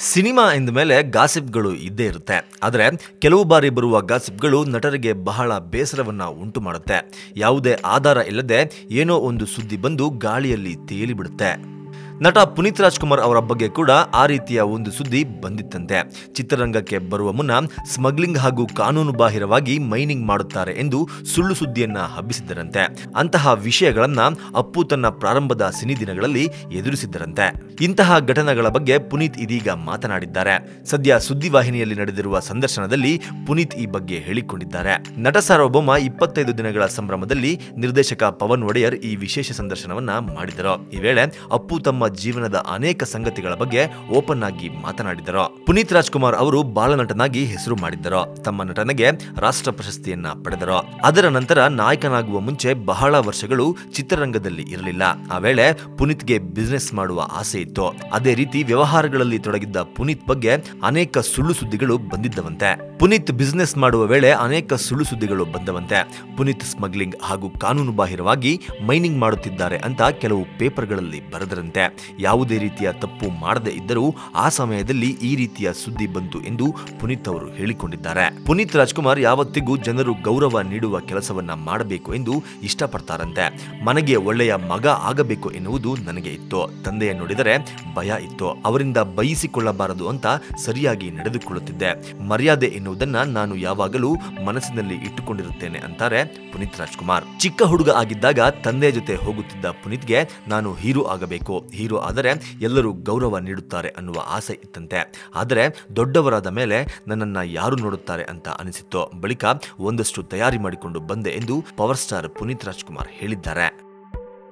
Cinema ಎಂದ ಮೇಲೆ ಗಾಸಿಪ್ಗಳು ಇದ್ದೇ ಇರುತ್ತೆ. ಆದರೆ ಕೆಲವು ಬಾರಿ ಬರುವ ಗಾಸಿಪ್ಗಳು ನಟರಿಗೆ ಬಹಳ ಬೇಸರವನ್ನು ಉಂಟು ಮಾಡುತ್ತೆ. ಯಾವುದೇ ಆಧಾರ ಇಲ್ಲದೆ ಏನೋ ಒಂದು ಸುದ್ದಿ ಬಂದು ಗಾಳಿಯಲ್ಲಿ ತೇಲಿ ಬಿಡುತ್ತೆ ನಟ ಪುನೀತ್ ರಾಜ್ಕುಮಾರ್ ಅವರ ಬಗ್ಗೆ ಕೂಡ ಆ ರೀತಿಯ ಒಂದು ಸುದ್ದಿ ಬಂದಿತ್ತಂತೆ. ಚಿತ್ರರಂಗಕ್ಕೆ ಬರುವ ಮುನ್ನ ಸ್ಮಗ್ಲಿಂಗ್ ಹಾಗೂ ಕಾನೂನು ಬಾಹಿರವಾಗಿ ಮೈನಿಂಗ್ ಮಾಡುತ್ತಾರೆ ಎಂದು ಸುಳ್ಳು ಸುದ್ದಿಯನ್ನ ಹಬ್ಬಿಸಿದ್ದರಂತೆ. ಅಂತಹ ವಿಷಯಗಳನ್ನ ಅಪ್ಪು ತನ್ನ ಪ್ರಾರಂಭದ ಸಿನಿ ದಿನಗಳಲ್ಲಿ ಎದುರಿಸಿದ್ದರಂತೆ. ಇಂತಹ ಘಟನೆಗಳ ಬಗ್ಗೆ ಪುನೀತ್ ಇದೀಗ ಮಾತನಾಡಿದ್ದಾರೆ. ಸದ್ಯ ಸುದ್ದಿವಾಹಿನಿಯಲ್ಲಿ ನಡೆದಿರುವ ಸಂದರ್ಶನದಲ್ಲಿ ಪುನೀತ್ ಈ ಬಗ್ಗೆ ಹೇಳಿಕೊಂಡಿದ್ದಾರೆ. ನಟ ಸಾರ್ವಭೌಮ ಇಪ್ಪತ್ತೈದು ದಿನಗಳ ಸಂಭ್ರಮದಲ್ಲಿ ನಿರ್ದೇಶಕ ಪವನ್ ಒಡೆಯರ್ ಈ ವಿಶೇಷ ಸಂದರ್ಶನವನ್ನ ಮಾಡಿದರು ಈ ವೇಳೆ ಅಪ್ಪು ತಮ್ಮ ಜೀವನದ ಅನೇಕ ಸಂಗತಿಗಳ ಬಗ್ಗೆ ಓಪನ್ ಆಗಿ ಮಾತನಾಡಿದರು. ಪುನೀತ್ ರಾಜ್ಕುಮಾರ್ ಅವರು ಬಾಲನಟನಾಗಿ ಹೆಸರು ಮಾಡಿದ್ದರು. ತಮ್ಮ ನಟನೆಗೆ ರಾಷ್ಟ್ರ ಪ್ರಶಸ್ತಿಯನ್ನ ಪಡೆದರು. ಅದರ ನಂತರ ನಾಯಕನಾಗುವ ಮುಂಚೆ ಬಹಳ ವರ್ಷಗಳು ಚಿತ್ರರಂಗದಲ್ಲಿ ಇರಲಿಲ್ಲ. ಆ ವೇಳೆ ಪುನೀತ್ಗೆ ಬಿಸ್ನೆಸ್ ಮಾಡುವ ಆಸೆ ಇತ್ತು. ಅದೇ ರೀತಿ ವ್ಯವಹಾರಗಳಲ್ಲಿ ತೊಡಗಿದ್ದ ಪುನೀತ್ ಬಗ್ಗೆ ಅನೇಕ ಸುಳ್ಳು ಸುದ್ದಿಗಳು ಬಂದಿದ್ದವಂತೆ. ಪುನೀತ್ ಬಿಸ್ನೆಸ್ ಮಾಡುವ ವೇಳೆ ಅನೇಕ ಸುಳ್ಳು ಸುದ್ದಿಗಳು ಬಂದವಂತೆ. ಪುನೀತ್ ಸ್ಮಗ್ಲಿಂಗ್ ಹಾಗೂ ಕಾನೂನು ಬಾಹಿರವಾಗಿ ಮೈನಿಂಗ್ ಮಾಡುತ್ತಿದ್ದಾರೆ ಅಂತ ಕೆಲವು ಪೇಪರ್ಗಳಲ್ಲಿ ಬರೆದರಂತೆ. ಯಾವುದೇ ರೀತಿಯ ತಪ್ಪು ಮಾಡದೇ ಇದ್ದರೂ ಆ ಸಮಯದಲ್ಲಿ ಈ ರೀತಿಯ ಸುದ್ದಿ ಬಂತು ಎಂದು ಪುನೀತ್ ಅವರು ಹೇಳಿಕೊಂಡಿದ್ದಾರೆ. ಪುನೀತ್ ರಾಜ್ಕುಮಾರ್ ಯಾವತ್ತಿಗೂ ಜನರು ಗೌರವ ನೀಡುವ ಕೆಲಸವನ್ನ ಮಾಡಬೇಕು ಎಂದು ಇಷ್ಟಪಡ್ತಾರಂತೆ. ಮನೆಗೆ ಒಳ್ಳೆಯ ಮಗ ಆಗಬೇಕು ಎನ್ನುವುದು ನನಗೆ ಇತ್ತು. ತಂದೆಯ ನೋಡಿದರೆ ಭಯ ಇತ್ತು. ಅವರಿಂದ ಬಯಸಿಕೊಳ್ಳಬಾರದು ಅಂತ ಸರಿಯಾಗಿ ನಡೆದುಕೊಳ್ಳುತ್ತಿದ್ದೆ. ಮರ್ಯಾದೆ ಎನ್ನುವುದನ್ನ ನಾನು ಯಾವಾಗಲೂ ಮನಸ್ಸಿನಲ್ಲಿ ಇಟ್ಟುಕೊಂಡಿರುತ್ತೇನೆ ಅಂತಾರೆ ಪುನೀತ್ ರಾಜ್ಕುಮಾರ್. ಚಿಕ್ಕ ಹುಡುಗ ಆಗಿದ್ದಾಗ ತಂದೆಯ ಜೊತೆ ಹೋಗುತ್ತಿದ್ದ ಪುನೀತ್ಗೆ ನಾನು ಹೀರೋ ಆಗಬೇಕು. ಹೀರೋ ಆದರೆ ಎಲ್ಲರೂ ಗೌರವ ನೀಡುತ್ತಾರೆ ಅನ್ನುವ ಆಸೆ ಇತ್ತಂತೆ. ಆದರೆ ದೊಡ್ಡವರಾದ ಮೇಲೆ ನನ್ನನ್ನು ಯಾರು ನೋಡುತ್ತಾರೆ ಅಂತ ಅನಿಸಿತ್ತು. ಬಳಿಕ ಒಂದಷ್ಟು ತಯಾರಿ ಮಾಡಿಕೊಂಡು ಬಂದೆ ಎಂದು ಪವರ್ ಸ್ಟಾರ್ ಪುನೀತ್ ರಾಜ್ಕುಮಾರ್ ಹೇಳಿದ್ದಾರೆ.